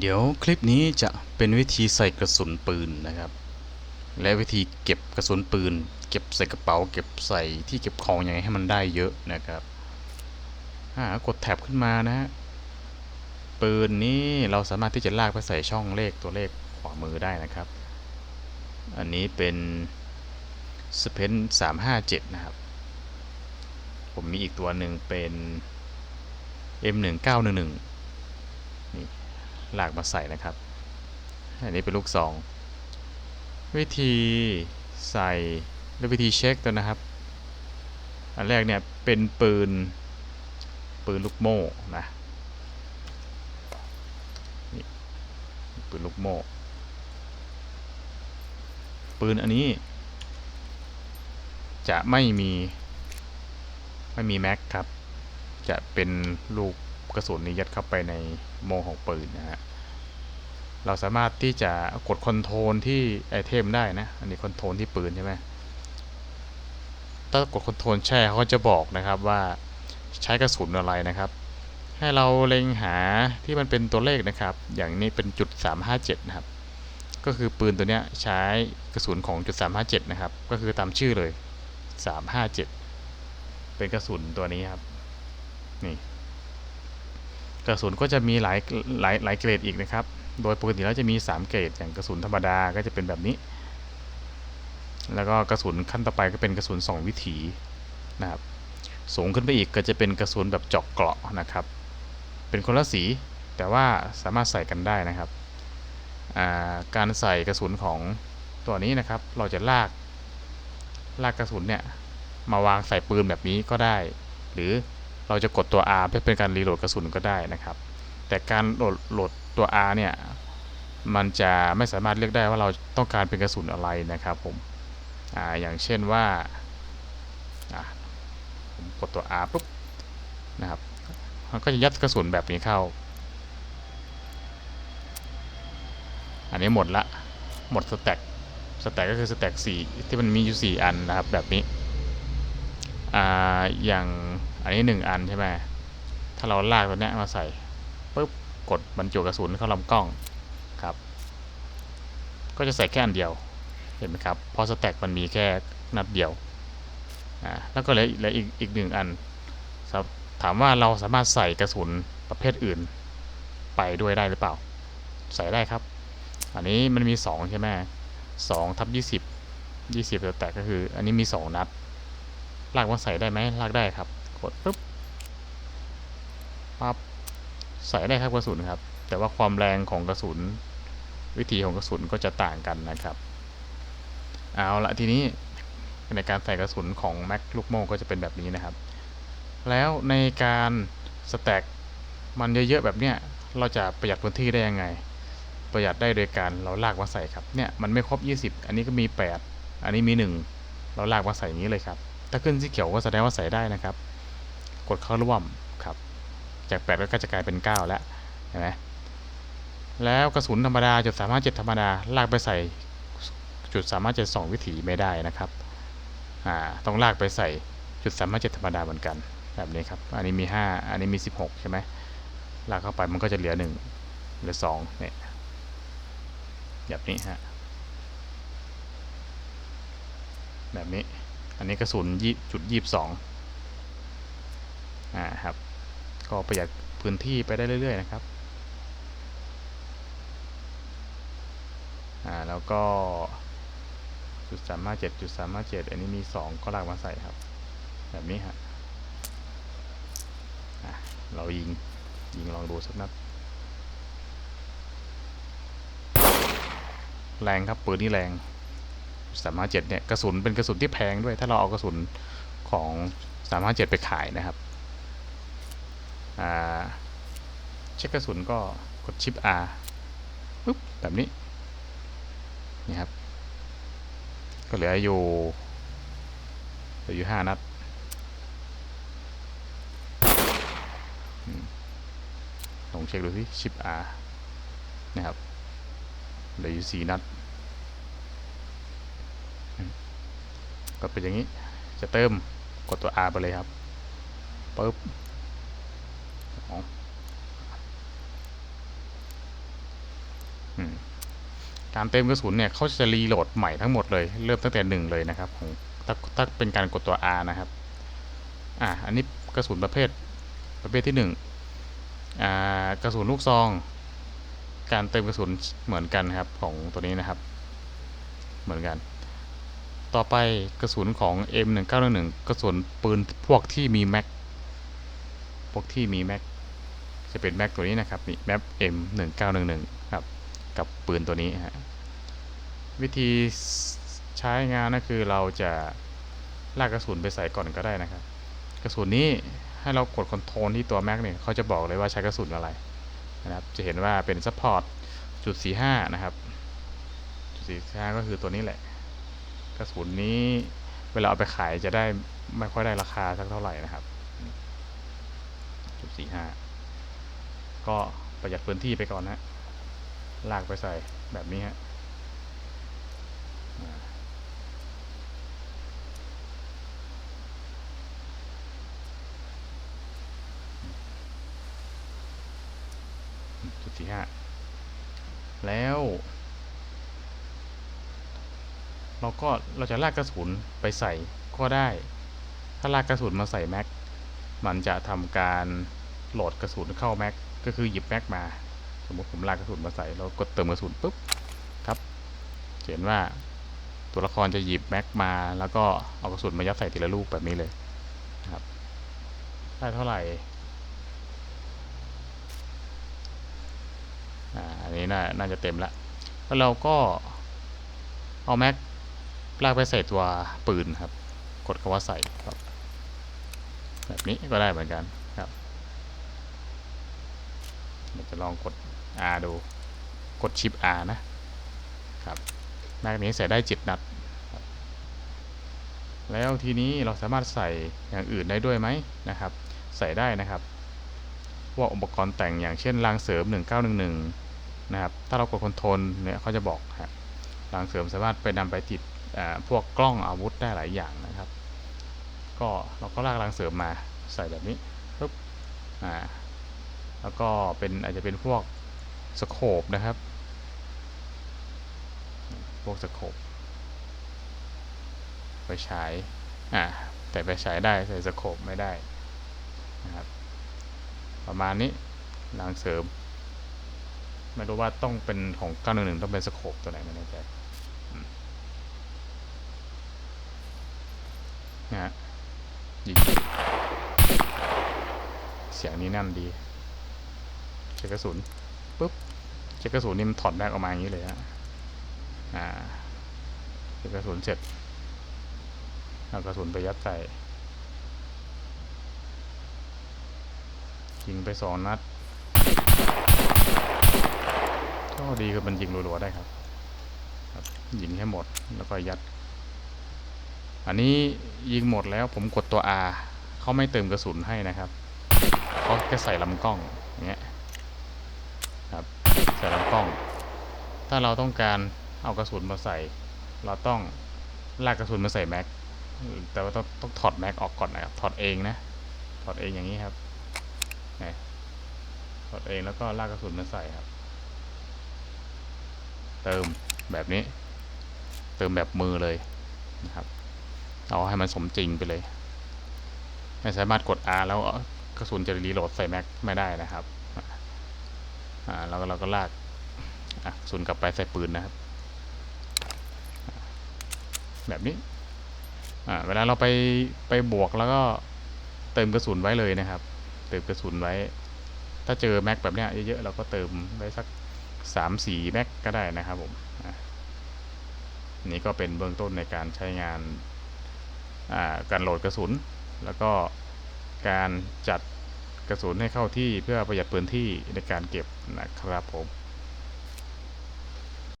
เดี๋ยวคลิปนี้จะเป็นวิธีใส่กระสุนปืนนะครับ และวิธีเก็บกระสุนปืน เก็บใส่กระเป๋า เก็บใส่ที่เก็บของยังไงให้มันได้เยอะนะครับกดแท็บขึ้นมานะฮะปืนนี้เราสามารถที่จะลากไปใส่ช่องเลขตัวเลขขวามือได้นะครับ อันนี้เป็นสเปน357นะครับ ผมมีอีกตัวหนึ่งเป็น M1911 นี่ ลากมาใส่นะครับ อันนี้เป็นลูกซองวิธีใส่และวิธีเช็คตัวนะครับ อันแรกเนี่ยเป็นปืนปืนลูกโม่นะนี่ปืนลูกโม่ ปืนอันนี้ จะไม่มี ไม่มีแม็กครับ จะเป็นลูก กระสุนนี้ยัดเข้าไปในโมของปืนนะฮะเราสามารถที่จะกดคอนโทรลที่ไอเทมได้นะ อันนี้คอนโทรลที่ปืนใช่ไหมถ้ากดคอนโทรลแช่เขาจะบอกนะครับว่าใช้กระสุนอะไรนะครับ ให้เราเล็งหาที่มันเป็นตัวเลขนะครับ อย่างนี้เป็นจุด357นะครับ ก็คือปืนตัวนี้ใช้กระสุนของจุด357นะครับ ก็คือตามชื่อเลย 357 เป็นกระสุนตัวนี้ครับ นี่ กระสุนก็จะมีหลายหลายหลายเกรดอีกนะครับ โดยปกติแล้วจะมี 3 เกรด อย่างกระสุนธรรมดาก็จะเป็นแบบนี้ แล้วก็กระสุนขั้นต่อไปก็เป็นกระสุน 2 วิถีนะครับ สูงขึ้นไปอีกก็จะเป็นกระสุนแบบเจาะเกราะนะครับ เป็นคนละสีแต่ว่าสามารถใส่กันได้นะครับ การใส่กระสุนของตัวนี้นะครับ เราจะลากลากกระสุนเนี่ยมาวางใส่ปืนแบบนี้ก็ได้ หรือ เราจะกดตัว R เพื่อเป็นการรีโหลดกระสุนก็ได้นะครับ แต่การโหลดโหลดตัว R เนี่ย มันจะไม่สามารถเลือกได้ว่าเราต้องการเป็นกระสุนอะไรนะครับผมออย่างเช่นว่าผมกดตัว R ปุ๊บนะครับมันก็จะยัดกระสุนแบบนี้เข้า อันนี้หมดละ หมดสแต็กสแต็กก็คือสแต็กสี่ที่มันมีอยู่ 4 อันนะครับแบบนี้ออย่าง อันนี้1อันใช่ไหมถ้าเราลากตัวนี้มาใส่ปุ๊บกดบรรจุกระสุนเข้าลำกล้องครับ ก็จะใส่แค่อันเดียวเห็นไหมครับเพราะสแต็กมันมีแค่นัดเดียวอ่าแล้วก็เหลือเหลืออีกอีกหนึ่งอันถามว่าเราสามารถใส่กระสุนประเภทอื่น ไปด้วยได้หรือเปล่า ใส่ได้ครับ อันนี้มันมี 2 ใช่ไหมสองทับยี่สิบยี่สิบแต่ก็คือ อันนี้มี 2 นัดลากมาใส่ได้ไหมลากได้ครับ กดปุ๊บปั๊บใส่ได้ครับกระสุนครับ แต่ว่าความแรงของกระสุน วิธีของกระสุนก็จะต่างกันนะครับ เอาละทีนี้ในการใส่กระสุนของแม็กลูกโม่ก็จะเป็นแบบนี้นะครับ แล้วในการสแต็กมันเยอะๆแบบเนี้ยเราจะประหยัดพื้นที่ได้ยังไง ประหยัดได้โดยการเราลากมาใส่ครับเนี่ยมันไม่ครบ 20 อันนี้ก็มี 8 อันนี้มี 1 เราลากมาใส่อย่างนี้เลยครับ ถ้าขึ้นสีเขียวก็แสดงว่าใส่ได้นะครับ กดเข้าร่วมครับ จาก8ก็จะกลายเป็น 9 แล้วเห็นไหมแล้วกระสุนธรรมดาจุดสามารถเจ็ดธรรมดาลากไปใส่จุดสามารถเจ็ดสองวิถีไม่ได้นะครับอ่าต้องลากไปใส่จุดสามารถเจ็ดธรรมดาเหมือนกันแบบนี้ครับอันนี้มี 5 อันนี้มี 16 ใช่ไหมลากเข้าไปมันก็จะเหลือ 1 เหลือ2เนี่ยแบบนี้ฮะแบบนี้อันนี้กระสุนยี่จุดยี่สอง อ่าครับ ก็ประหยัดพื้นที่ไปได้เรื่อย ๆ นะครับอ่าแล้วก็จุดสามารถเจ็ดจุดสามารถเจ็ดอันนี้มีสองก็ลากมาใส่ครับ แบบนี้ฮะเรายิงยิงลองดูสักนัดแรงครับปืนนี่แรงสามารถเจ็ดเนี่ยกระสุนเป็นกระสุนที่แพงด้วย ถ้าเราเอากระสุนของสามารถเจ็ดไปขายนะครับ เช็คกระสุนก็กดชิป R ปุ๊บแบบนี้นี่ครับ ก็เหลืออยู่เหลืออยู่ห้านัดลองเช็คดูสิชิป R นะครับเหลืออยู่สี่นัด ก็เป็นอย่างนี้จะเติมกดตัว R ไปเลยครับปึ๊บ การเติมกระสุนเนี่ยเขาจะรีโหลดใหม่ทั้งหมดเลย เริ่มตั้งแต่หนึ่งเลยนะครับของถ้าถ้าเป็นการกดตัว R นะครับ อ่าอันนี้กระสุนประเภทประเภทที่หนึ่งอ่ากระสุนลูกซอง การเติมกระสุนเหมือนกันครับของตัวนี้นะครับ เหมือนกัน ต่อไปกระสุนของ M1911 กระสุนปืนพวกที่มีแม็ก พวกที่มีแม็กจะเป็นแม็กตัวนี้นะครับนี่แม็ก M1911 ครับกับปืนตัวนี้ฮะวิธีใช้งานก็คือเราจะลากกระสุนไปใส่ก่อนก็ได้นะครับ กระสุนนี้ให้เรากดคอนโทรลที่ตัวแม็กเนี่ยเขาจะบอกเลยว่าใช้กระสุนอะไรนะครับ จะเห็นว่าเป็นซัพพอร์ตจุด45นะครับจุด45ก็คือตัวนี้แหละ กระสุนนี้เวลาเอาไปขายจะได้ไม่ค่อยได้ราคาสักเท่าไหร่นะครับ จุด45ก็ประหยัดพื้นที่ไปก่อนนะลากไปใส่แบบนี้ฮะจุดที่ห้าแล้ว เราก็เราจะลากกระสุนไปใส่ก็ได้ ถ้าลากกระสุนมาใส่แม็ก มันจะทำการ โหลดกระสุนเข้าแม็กก็คือหยิบแม็กมา สมมติผมลากกระสุนมาใส่แล้วกดเติมกระสุนปุ๊บครับเห็นว่าตัวละครจะหยิบแม็กมา แล้วก็เอากระสุนมายัดใส่ทีละลูกแบบนี้เลยครับได้เท่าไหร่อ่าอันนี้น่าน่าจะเต็มละแล้วเราก็เอาแม็กลากไปใส่ตัวปืนครับ กดคำว่าใส่ครับ แบบนี้ก็ได้เหมือนกัน เดี๋ยวจะลองกด R ดู กดชิป R นะครับแม็กนี้ใส่ได้จิตนัด แล้วทีนี้เราสามารถใส่อย่างอื่นได้ด้วยไหมนะครับ ใส่ได้นะครับพวกอุปกรณ์แต่งอย่างเช่นรางเสริม 1911 นะครับ ถ้าเรากดคอนโทรลเนี่ยเขาจะบอกครับรางเสริมสามารถไปนำไปติดพวกกล้องอาวุธได้หลายอย่างนะครับ ก็เราก็ลากรางเสริมมาใส่แบบนี้ปุ๊บอ่า แล้วก็เป็นอาจจะเป็นพวกสโคปนะครับ พวกสโคปไปฉายอ่าแต่ไปฉายได้ใส่สโคปไม่ได้นะครับ ประมาณนี้รางเสริม ไม่รู้ว่าต้องเป็นของ911ต้องเป็นสโคปตัวไหนไม่แน่ใจนะฮะยิงเสียงนี้นั่นดี ช็คกระสุนปุ๊บเช็คกระสุนนี่มันถอดแม็กออกมาอย่างนี้เลยฮะอ่าเช็คกระสุนเสร็จเอากระสุนไปยัดใส่ยิงไปสองนัดก็ดีคือมันยิงรัวๆได้ครับครับ ยิงให้หมดแล้วก็ยัด อันนี้ยิงหมดแล้วผมกดตัว R เขาไม่เติมกระสุนให้นะครับเขาแค่ใส่ลำกล้องอย่างเงี้ย ครับใส่ลำกล้อง ถ้าเราต้องการเอากระสุนมาใส่ เราต้องลากกระสุนมาใส่แม็ก แต่ว่าต้องต้องถอดแม็กออกก่อนนะครับ ถอดเองนะ ถอดเองอย่างนี้ครับนี่ถอดเองแล้วก็ลากกระสุนมาใส่ครับ เติมแบบนี้ เติมแบบมือเลยนะครับ เอาให้มันสมจริงไปเลย ไม่สามารถกด R แล้วกระสุนจะรีโหลดใส่แม็กไม่ได้นะครับ อ่าเราก็เราก็ลาก อะศูนกลับไปใส่ปืนนะครับ แบบนี้อ่าเวลาเราไปไปบวกแล้วก็เติมกระสุนไว้เลยนะครับ เติมกระสุนไว้ ถ้าเจอแม็กแบบเนี้ยเยอะๆเราก็เติมไว้สักสามสี่แม็กก็ได้นะครับผมนี่ก็เป็นเบื้องต้นในการใช้งานการโหลดกระสุน แล้วก็การจัดกระสุนให้เข้าที่เพื่อประหยัดพื้นที่ในการเก็บนะครับผม